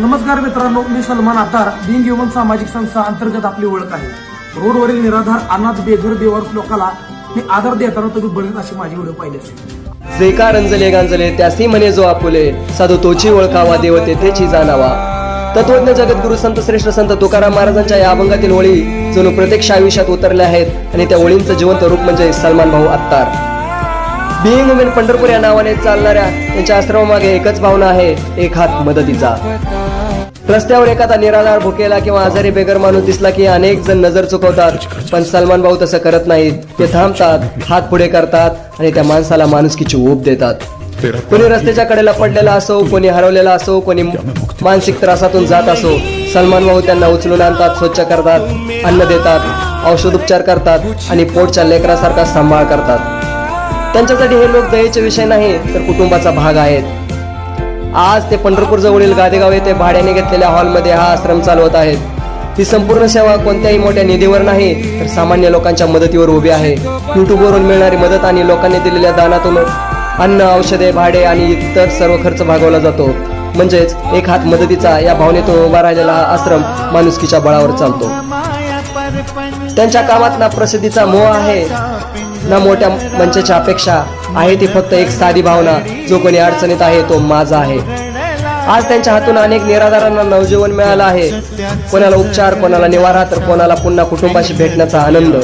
नमस्कार मित्रांनो मी सलमान आतार बिंग ह्युमन सामाजिक संस्था अंतर्गत आपली ओळख आहे. रोडवरील निराधार अनाथ बेघर बेवारस लोकांना मी आदर देताना तुम्ही बघित अशी माझी व्हिडिओ पाहिली असेल जे का रंजले गांजले त्यासी म्हणे जो आपुले साधू तोची ओळखावा देवते तेथेची जाणावा. तत्वज्ञ जगद्गुरु संत श्रेष्ठ संत तुकाराम महाराजांच्या या अभंगातील ओळी जणू प्रत्यक्ष आयुष्यात उतरल्या आहेत आणि त्या ओळींचं जिवंत रूप म्हणजे सलमान भाऊ अत्तार. बिईंग वुमेन पंढरपूर या नावाने चालणाऱ्या त्यांच्या आश्रमामागे एकच भावना आहे एक हात मदतीचा. रस्त्यावर एखादा निराधार भुकेला किंवा आजारी बेगर माणूस दिसला की अनेक जण नजर चुकवतात. पण सलमान भाऊ तसं करत नाहीत. ते थांबतात हात पुढे करतात आणि त्या माणसाला माणुसकीची ओप देतात. कोणी रस्त्याच्या कडेला पडलेला असो कोणी हरवलेला असो कोणी मानसिक त्रासातून जात असो सलमान भाऊ त्यांना उचलून आणतात स्वच्छ करतात अन्न देतात औषधोपचार करतात आणि पोटच्या लेकरासारखा सांभाळ करतात. त्यांच्यासाठी हे लोक दयेचे विषय नाही तर कुटुंबाचा भाग आहेत. आज ते पंढरपूर जवळील गादेगाव येथे भाड्याने घेतलेल्या हॉलमध्ये हा आश्रम चालवत आहेत. ही संपूर्ण सेवा कोणत्याही मोठ्या निधीवर नाही तर सामान्य लोकांच्या मदतीवर उभी आहे. युट्यूबवरून मिळणारी मदत आणि लोकांनी दिलेल्या दानातून अन्न औषधे भाडे आणि इतर सर्व खर्च भागवला जातो. म्हणजेच एक हात मदतीचा या भावनेतून उभा राहिलेला हा आश्रम माणुसकीच्या बळावर चालतो. त्यांच्या कामात ना प्रसिद्धीचा मोह आहे. ना मोठ्या मंचाच्या अपेक्षा आहे ती फक्त एक साधी भावना. जो कोणी अडचणीत आहे तो माझा आहे. आज त्यांच्या हातून अनेक निराधारांना नवजीवन मिळालं आहे. कोणाला उपचार कोणाला निवारा तर कोणाला पुन्हा कुटुंबाशी भेटण्याचा आनंद.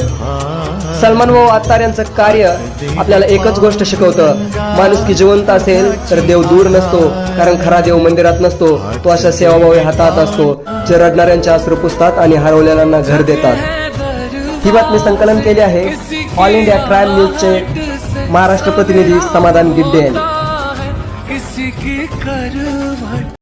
सलमान भाऊ आत्तार यांचं कार्य आपल्याला एकच गोष्ट शिकवतं. माणूस की जिवंत असेल तर देव दूर नसतो. कारण खरा देव मंदिरात नसतो. तो अशा सेवाभावी हातात असतो जे रडणाऱ्यांच्या अश्रू पुसतात आणि हरवलेल्यांना घर देतात. ही बातमी संकलन केली आहे ऑल इंडिया क्राईम न्यूजचे महाराष्ट्र प्रतिनिधी समाधान गिड्डे यांनी